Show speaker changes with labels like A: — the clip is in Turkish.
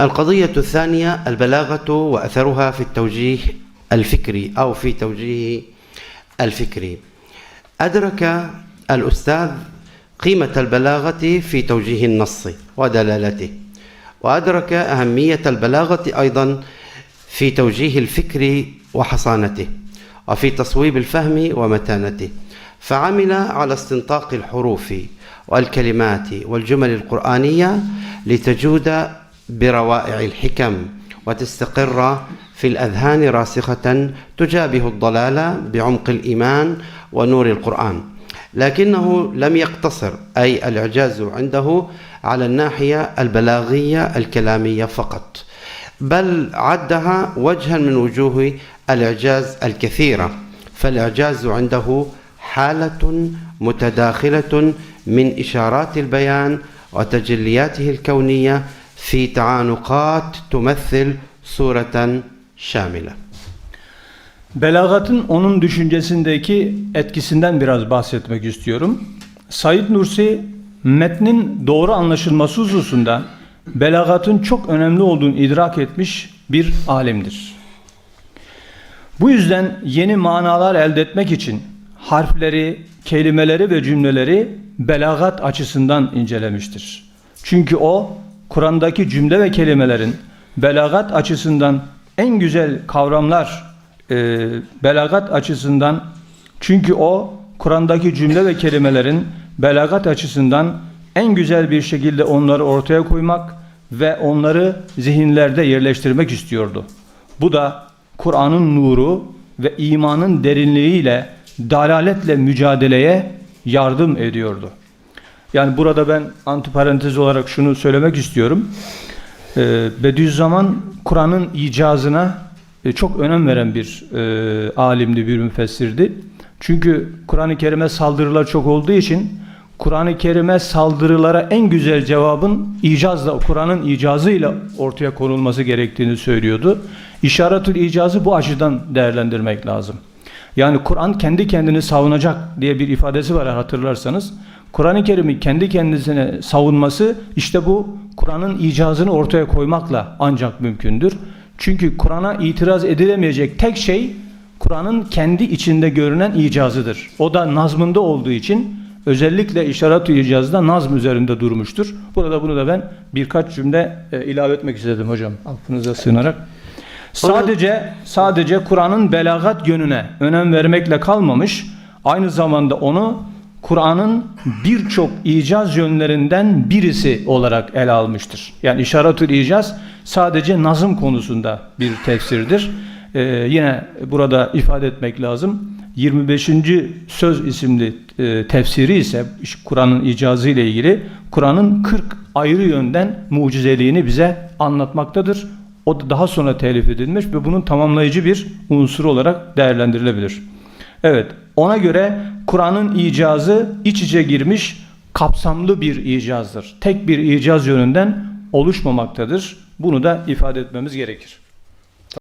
A: القضية الثانية البلاغة وأثرها في التوجيه الفكري أو في توجيه الفكري. أدرك الأستاذ قيمة البلاغة في توجيه النص ودلالته وأدرك أهمية البلاغة أيضا في توجيه الفكر وحصانته وفي تصويب الفهم ومتانته فعمل على استنطاق الحروف والكلمات والجمل القرآنية لتجود بروائع الحكم وتستقر في الأذهان راسخة تجابه الضلال بعمق الإيمان ونور القرآن. لكنه لم يقتصر أي الإعجاز عنده على الناحية البلاغية الكلامية فقط بل عدها وجها من وجوه الإعجاز الكثيرة. فالإعجاز عنده حالة متداخلة من إشارات البيان وتجلياته الكونية في تعانقات تمثل صورة شاملة
B: Belagatın onun düşüncesindeki etkisinden biraz bahsetmek istiyorum. Said Nursi metnin doğru anlaşılması hususunda belagatın çok önemli olduğunu idrak etmiş bir alimdir. Bu yüzden yeni manalar elde etmek için harfleri, kelimeleri ve cümleleri belagat açısından incelemiştir. Çünkü o Kur'an'daki cümle ve kelimelerin belagat açısından en güzel kavramlar e, belagat açısından çünkü o Kur'an'daki cümle ve kelimelerin belagat açısından en güzel bir şekilde onları ortaya koymak ve onları zihinlerde yerleştirmek istiyordu. Bu da Kur'an'ın nuru ve imanın derinliğiyle dalaletle mücadeleye yardım ediyordu. Yani burada ben antiparantez olarak şunu söylemek istiyorum. Ee, Bediüzzaman Kur'an'ın icazına e, çok önem veren bir e, alimdi, bir müfessirdi. Çünkü Kur'an-ı Kerim'e saldırılar çok olduğu için Kur'an-ı Kerim'e saldırılara en güzel cevabın icazla, Kur'an'ın icazıyla ortaya konulması gerektiğini söylüyordu. İşaretül icazı bu açıdan değerlendirmek lazım. Yani Kur'an kendi kendini savunacak diye bir ifadesi var hatırlarsanız. Kur'an-ı Kerim'i kendi kendisine savunması işte bu Kur'an'ın icazını ortaya koymakla ancak mümkündür. Çünkü Kur'an'a itiraz edilemeyecek tek şey Kur'an'ın kendi içinde görünen icazıdır. O da nazmında olduğu için özellikle işaret-ü icazda nazm üzerinde durmuştur. Burada bunu da ben birkaç cümle e, ilave etmek istedim hocam. Affınıza sığınarak. Sadece sadece Kur'an'ın belagat yönüne önem vermekle kalmamış, aynı zamanda onu Kur'an'ın birçok icaz yönlerinden birisi olarak ele almıştır. Yani işaretül icaz sadece nazım konusunda bir tefsirdir. Ee, yine burada ifade etmek lazım. 25. Söz isimli e, tefsiri ise Kur'an'ın icazı ile ilgili Kur'an'ın 40 ayrı yönden mucizeliğini bize anlatmaktadır. O da daha sonra telif edilmiş ve bunun tamamlayıcı bir unsur olarak değerlendirilebilir. Evet, ona göre Kur'an'ın icazı iç içe girmiş kapsamlı bir icazdır. Tek bir icaz yönünden oluşmamaktadır. Bunu da ifade etmemiz gerekir.